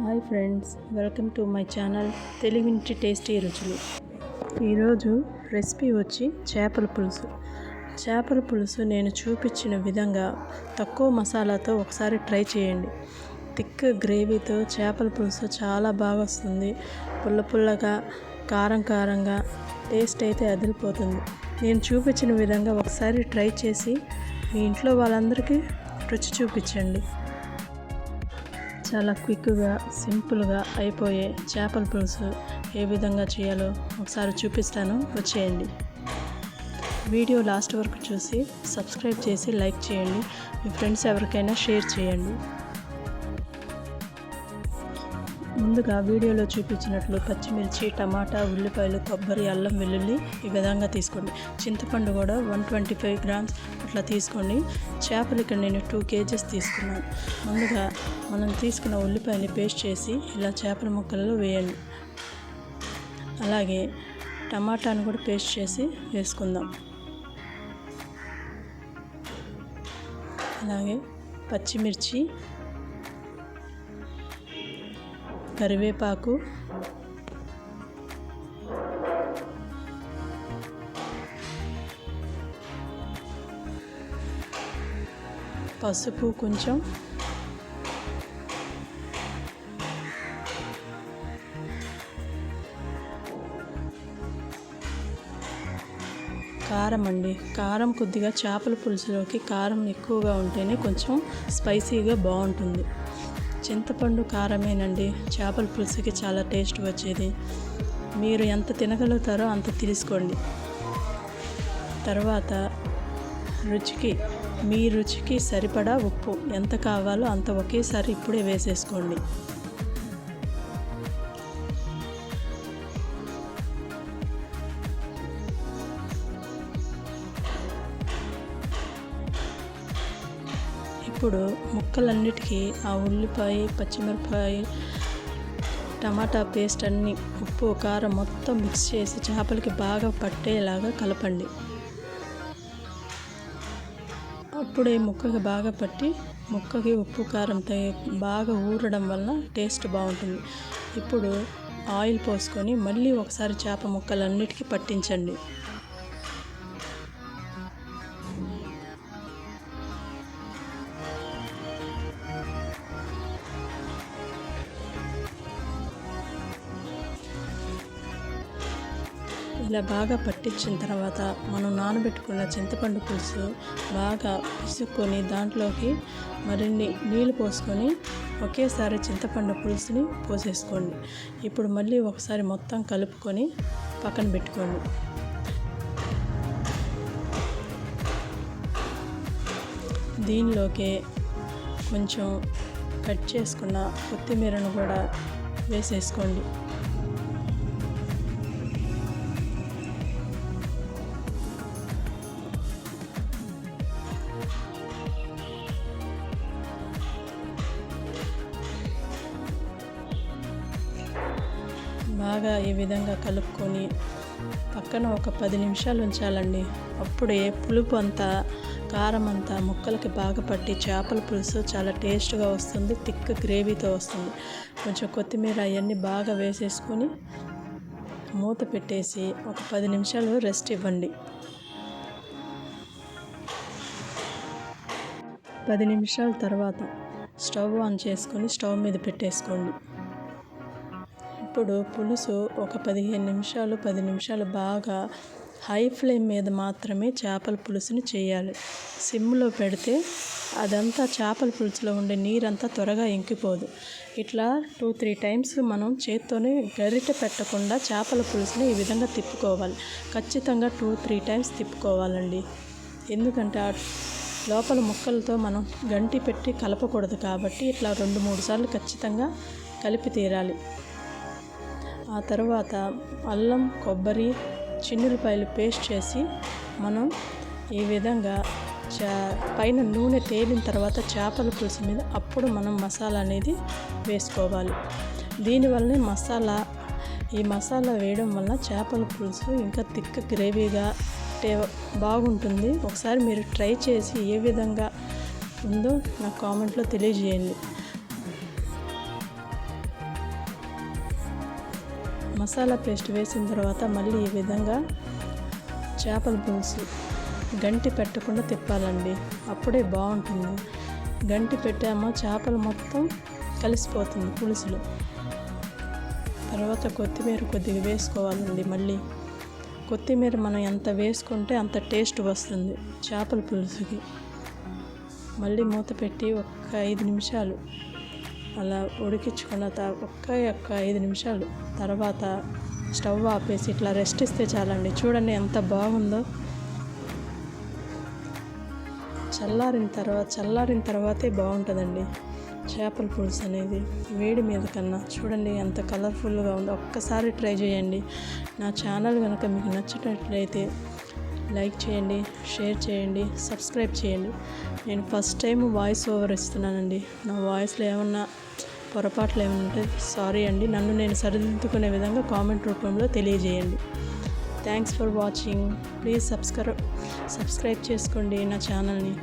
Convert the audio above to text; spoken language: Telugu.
Hi friends welcome to my channel తెలివింటి tasty రుచులు. ఈరోజు రెసిపీ వచ్చి చేపల పులుసు. చేపల పులుసు నేను చూపించిన విధంగా తక్కువ మసాలాతో ఒకసారి ట్రై చేయండి. థిక్ గ్రేవీతో చేపల పులుసు చాలా బాగా వస్తుంది. పుల్ల పుల్లగా కారం కారంగా టేస్ట్ అయితే అదిరిపోతుంది. నేను చూపించిన విధంగా ఒకసారి ట్రై చేసి మీ ఇంట్లో వాళ్ళందరికీ రుచి చూపించండి. చాలా క్విక్గా సింపుల్గా అయిపోయే చేపల పులుసు ఏ విధంగా చేయాలో ఒకసారి చూపిస్తాను. వచ్చేయండి. వీడియో లాస్ట్ వరకు చూసి సబ్స్క్రైబ్ చేసి లైక్ చేయండి. మీ ఫ్రెండ్స్ ఎవరికైనా షేర్ చేయండి. ముందుగా వీడియోలో చూపించినట్లు పచ్చిమిర్చి టమాటా ఉల్లిపాయలు కొబ్బరి అల్లం వెల్లుల్లి ఈ విధంగా తీసుకోండి. చింతపండు కూడా వన్ ట్వంటీ ఫైవ్ గ్రామ్స్ అట్లా తీసుకోండి. చేపలు ఇక్కడ నేను టూ కేజెస్ తీసుకున్నాను. ముందుగా మనం తీసుకున్న ఉల్లిపాయని పేస్ట్ చేసి ఇలా చేపల ముక్కలలో వేయండి. అలాగే టమాటాను కూడా పేస్ట్ చేసి వేసుకుందాం. అలాగే పచ్చిమిర్చి కరివేపాకు. పసుపు కొంచెం. కారం అండి. కారం కొద్దిగా చేపల పులుసులోకి కారం ఎక్కువగా ఉంటేనే కొంచెం స్పైసీగా బాగుంటుంది. చింతపండు కారమేనండి. చేపల పులుసుకి చాలా టేస్ట్ వచ్చేది. మీరు ఎంత తినగలుగుతారో అంత తీసుకోండి. తర్వాత రుచికి మీ రుచికి సరిపడా ఉప్పు. ఎంత కావాలో అంత ఒకేసారి ఇప్పుడే వేసేసుకోండి. ఇప్పుడు ముక్కలన్నిటికీ ఆ ఉల్లిపాయ పచ్చిమిరపకాయ టమాటా పేస్ట్ అన్నీ ఉప్పు కారం మొత్తం మిక్స్ చేసి చేపలకి బాగా పట్టేలాగా కలపండి. అప్పుడే ముక్కకి బాగా పట్టి ముక్కకి ఉప్పు కారం బాగా ఊరడం వల్ల టేస్ట్ బాగుంటుంది. ఇప్పుడు ఆయిల్ పోసుకొని మళ్ళీ ఒకసారి చేప ముక్కలన్నిటికీ పట్టించండి. ఇలా బాగా పట్టించిన తర్వాత మనం నానబెట్టుకున్న చింతపండు పులుసు బాగా పిసుక్కొని దాంట్లోకి మరిన్ని నీళ్ళు పోసుకొని ఒకేసారి చింతపండు పులుసుని పోసేసుకోండి. ఇప్పుడు మళ్ళీ ఒకసారి మొత్తం కలుపుకొని పక్కన పెట్టుకోండి. దీనిలోకి కొంచెం కట్ చేసుకున్న కొత్తిమీరను కూడా వేసేసుకోండి. బాగా ఈ విధంగా కలుపుకొని పక్కన ఒక పది నిమిషాలు ఉంచాలండి. అప్పుడే పులుపు అంతా కారం అంతా ముక్కలకి బాగా పట్టి చేపల పులుసు చాలా టేస్ట్గా వస్తుంది థిక్ గ్రేవీతో వస్తుంది. కొంచెం కొత్తిమీర అవన్నీ బాగా వేసేసుకొని మూత పెట్టేసి ఒక పది నిమిషాలు రెస్ట్ ఇవ్వండి. పది నిమిషాల తర్వాత స్టవ్ ఆన్ చేసుకొని స్టవ్ మీద పెట్టేసుకోండి. ఇప్పుడు పులుసు ఒక పదిహేను నిమిషాలు పది నిమిషాలు బాగా హై ఫ్లేమ్ మీద మాత్రమే చేపల పులుసుని చేయాలి. సిమ్లో పెడితే అదంతా చేపల పులుసులో ఉండే నీరంతా త్వరగా ఇంకిపోదు. ఇట్లా టూ త్రీ టైమ్స్ మనం చేత్తోనే గరిట పెట్టకుండా చేపల పులుసుని ఈ విధంగా తిప్పుకోవాలి. ఖచ్చితంగా టూ త్రీ టైమ్స్ తిప్పుకోవాలండి. ఎందుకంటే లోపల ముక్కలతో మనం గంటి పెట్టి కలపకూడదు కాబట్టి ఇట్లా రెండు మూడు సార్లు ఖచ్చితంగా కలిపి తీరాలి. ఆ తర్వాత అల్లం కొబ్బరి చిన్నులపాయలు పేస్ట్ చేసి మనం ఈ విధంగా చా పైన నూనె తేలిన తర్వాత చేపల పులుసు మీద అప్పుడు మనం మసాలా అనేది వేసుకోవాలి. దీనివల్లనే మసాలా ఈ మసాలా వేయడం వల్ల చేపల పులుసు ఇంకా తిక్క గ్రేవీగా టే బాగుంటుంది. ఒకసారి మీరు ట్రై చేసి ఏ విధంగా ఉందో నాకు కామెంట్లో తెలియజేయండి. మసాలా పేస్ట్ వేసిన తర్వాత మళ్ళీ ఈ విధంగా చేపల పులుసు గంటి పెట్టకుండా తిప్పాలండి. అప్పుడే బాగుంటుంది. గంటి పెట్టామో చేపలు మొత్తం కలిసిపోతుంది పులుసులో. తర్వాత కొత్తిమీర కొద్దిగా వేసుకోవాలండి మళ్ళీ. కొత్తిమీర మనం ఎంత వేసుకుంటే అంత టేస్ట్ వస్తుంది చేపల పులుసుకి. మళ్ళీ మూత పెట్టి ఒక ఐదు నిమిషాలు అలా ఉడికించుకున్న త ఒక్క ఒక్క ఐదు నిమిషాలు తర్వాత స్టవ్ ఆపేసి ఇట్లా రెస్ట్ ఇస్తే చాలండి. చూడండి ఎంత బాగుందో. చల్లారిన తర్వాత చల్లారిన తర్వాతే బాగుంటుందండి. చేపల పులుసు అనేది వేడి మీద కన్నా. చూడండి ఎంత కలర్ఫుల్గా ఉందో. ఒక్కసారి ట్రై చేయండి. నా ఛానల్ కనుక మీకు నచ్చినట్లయితే లైక్ చేయండి షేర్ చేయండి సబ్స్క్రైబ్ చేయండి. నేను ఫస్ట్ టైం వాయిస్ ఓవర్ ఇస్తున్నానండి. నా వాయిస్లో ఏమన్నా పొరపాట్లు ఏమైనా ఉంటే సారీ అండి. నన్ను నేను సరిదిద్దుకునే విధంగా కామెంట్ రూపంలో తెలియజేయండి. Thanks for watching. Please subscribe subscribe చేసుకోండి నా ఛానల్ని.